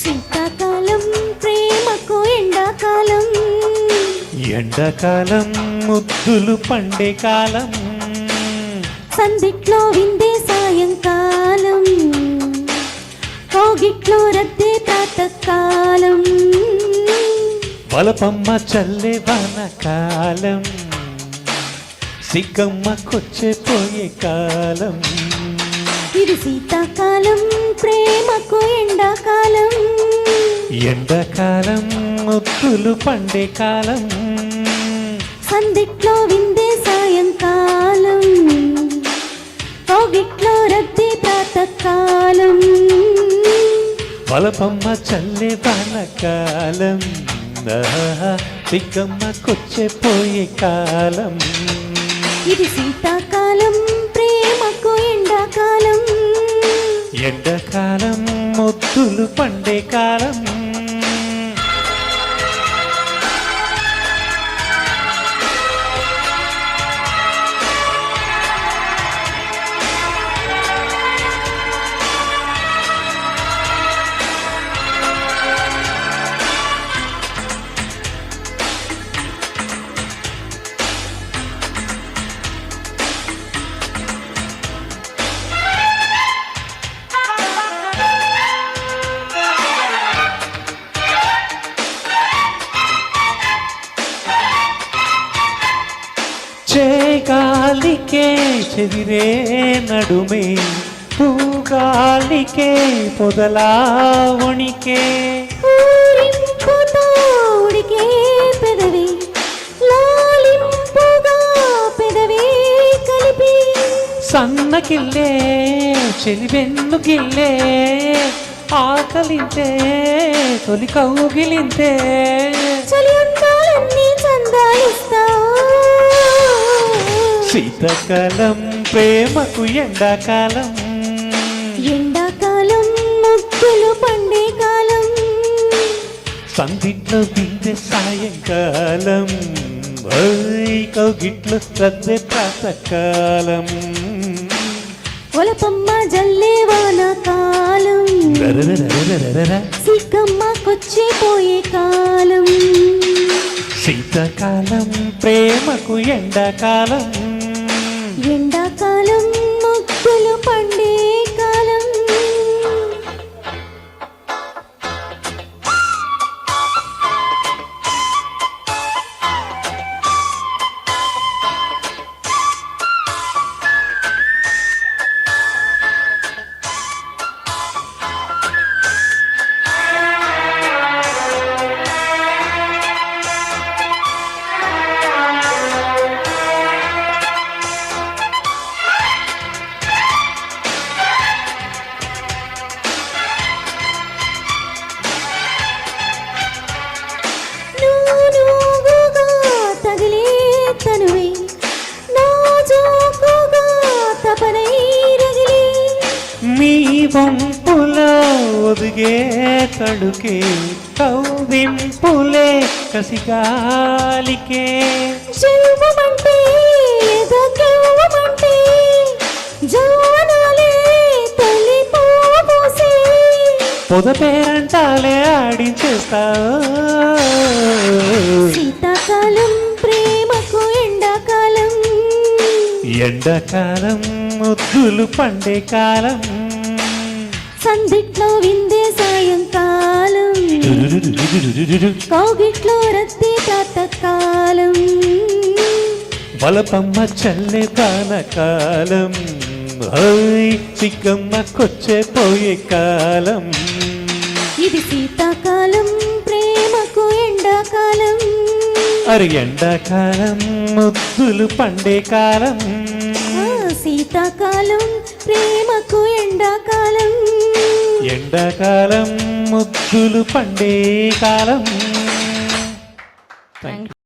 శీతాకాలం ప్రేమకు ఎండాకాలం. ఎండాకాలం ముద్దులు పండే కాలం. సందిట్లో విందే సాయంకాలం. పోగిట్లో రద్దే ప్రాతకాలం. బలపమ్మ చల్లే కాలం సిగ్గమ్మ కొచ్చే పోయే కాలం. ఇది శీతాకాలం ఎండాకాలం ముద్దులు పండే కాలం. సందిట్లో విందే సాయంకాలం. కోగిట్లో రద్దే ప్రాతకాలం. బలపమ్మ చల్లే వానకాలం. ఆహా, సిగ్గమ్మ కొచ్చే పోయే కాలం. ఇది శీతాకాలం ప్రేమకు ఎండాకాలం. ఎండాకాలం ముద్దులు పండే కాలం. గాలికే చెదిరే నడుమే పూగాలికే పొదలా వణికే. సన్నకిల్లే చెలివెన్నుకిల్లే ఆకలింతే తొలి కౌగిలింతే శీతకాలం ప్రేమకు ఎండాకాలం. ఎండాకాలం ముక్కులు పండే కాలం. సంధిట్లో బిందె సాయంకాలం. కౌగిట్లో శ్రద్ధే ప్రాతకాలం. ఒలపమ్మ జల్లే వానకాలం సిక్కమ్మ కొచ్చిపోయే కాలం. శీతాకాలం ప్రేమకు ఎండాకాలం. ఎండాక మీ వంపులో ఒదిగే తడుకే కౌవింపులే కసిగాలికే. పోసే. పొద పేరంటాలే ఆడించేస్తా శీతాకాలం ప్రేమకు ఎండాకాలం. ఎండాకాలం ముద్దులు పండే కాలం. సందిట్లో విందే సాయంకాలం. కౌగిట్లో రద్దీ ప్రాతకాలం. బలపమ్మ చల్లే కాలం ఓయ్ సిగ్గమ్మ కొచ్చే పోయే కాలం. ఇది శీతాకాలం ప్రేమకు ఎండాకాలం. అరి ఎండాకాలం ముద్దులు పండే కాలం. శీతాకాలం ప్రేమకు ఎండాకాలం. ఎండాకాలం ముద్దులు పండే కాలం.